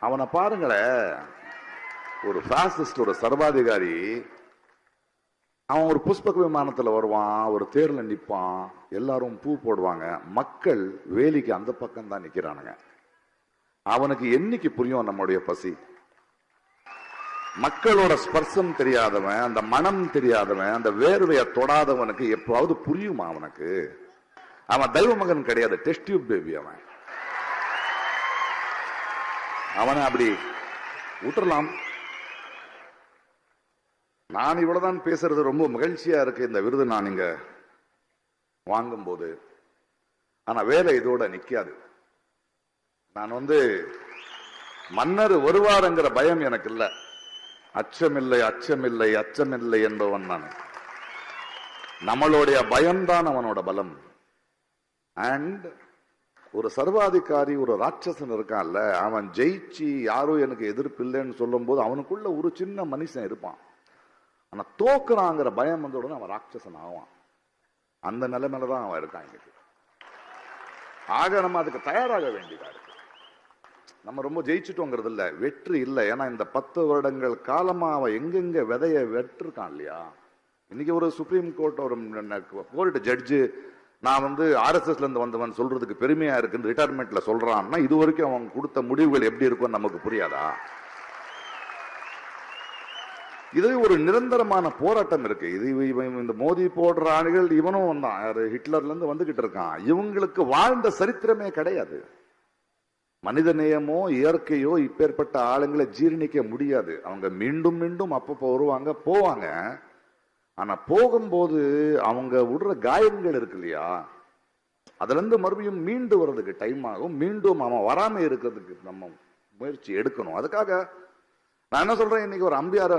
அவனை பாருங்களேன் ஒரு பாசிஸ்டோட ஒரு சர்வாதிகாரி அவன் ஒரு புஷ்பக விமானத்தில் வருவான் ஒரு தேர்ல நிற்பான் எல்லாரும் பூ போடுவாங்க. மக்கள் வேலிக்கு அந்த பக்கம் தான் நிற்கிறானுங்க அவனுக்கு என்னைக்கு புரியும் நம்முடைய பசி? மக்களோட ஸ்பர்சம் தெரியாதவன் அந்த மனம் தெரியாதவன் அந்த வேர்வையை தொடாதவனுக்கு எப்பாவது புரியுமா அவனுக்கு? அவன் தெய்வ மகன் கிடையாது டெஸ்ட் டியூப் பேபி அவன். அவனை அப்படி விட்டுறலாம் நான் இவ்வளவுதான் பேசுறது ரொம்ப மகிழ்ச்சியா இருக்கு. இந்த விருது நான் இங்க வாங்கும் போது ஆனா வேலை இதோட நிக்காது. நான் வந்து மன்னர் வருவாருங்கிற பயம் எனக்கு இல்ல. அச்சமில்லை அச்சமில்லை அச்சமில்லை என்பவன் நான். நம்மளுடைய பயம்தான் அவனோட பலம். அண்ட் ஒரு சர்வாதிகாரி ஒரு ராட்சசன் இருக்கான்ல அவன் ஜெயிச்சு யாரும் எனக்கு எதிர்ப்பு இல்லைன்னு சொல்லும்போது அவனுக்குள்ள ஒரு சின்ன மனுஷன் இருப்பான். ஆனா தோக்குறாங்கிற பயம் வந்த உடனே அவன் ராட்சசன் ஆவான். அந்த நிலைமையில தான் அவன் இருக்கான் இன்னைக்கு ஆக நம்ம அதுக்கு தயாராக வேண்டியதா இருக்கு. நம்ம ரொம்ப ஜெயிச்சுட்டோங்கிறது இல்ல வெற்றி இல்லை. ஏன்னா இந்த பத்து வருடங்கள் காலமா அவன் எங்கெங்க விதைய வெற்றிருக்கான் இல்லையா? இன்னைக்கு ஒரு சுப்ரீம் கோர்ட் ஒரு கோர்ட் ஜட்ஜு நான் வந்து ஆர்எஸ்எஸ்லேருந்து வந்தவன் சொல்றதுக்கு பெருமையா இருக்குன்னு ரிட்டையர்மெண்ட்ல சொல்றான்னா இது வரைக்கும் அவன் கொடுத்த முடிவுகள் எப்படி இருக்கும்னு நமக்கு புரியாதா? இது ஒரு நிரந்தரமான போராட்டம் இருக்கு. இது இவன் இந்த மோதி போடுற ஆணிகள் இவனும் வந்தான். யாரு ஹிட்லர்ல வந்துகிட்டு இருக்கான். இவங்களுக்கு வாழ்ந்த சரித்திரமே கிடையாது. மனித நேயமோ இயற்கையோ இப்பேற்பட்ட ஆளுங்களை ஜீரணிக்க முடியாது. அவங்க மீண்டும் மீண்டும் அப்பப்போ வருவாங்க போவாங்க. ஆனா போகும்போது அவங்க விடுற காயங்கள் இருக்கு இல்லையா? அதுல இருந்து மறுபடியும் மீண்டு வர்றதுக்கு டைம் ஆகும். மீண்டும் அவன் வராம இருக்கிறதுக்கு நம்ம முயற்சி எடுக்கணும். அதுக்காக நான் என்ன சொல்றேன்? இன்னைக்கு ஒரு அம்பியார்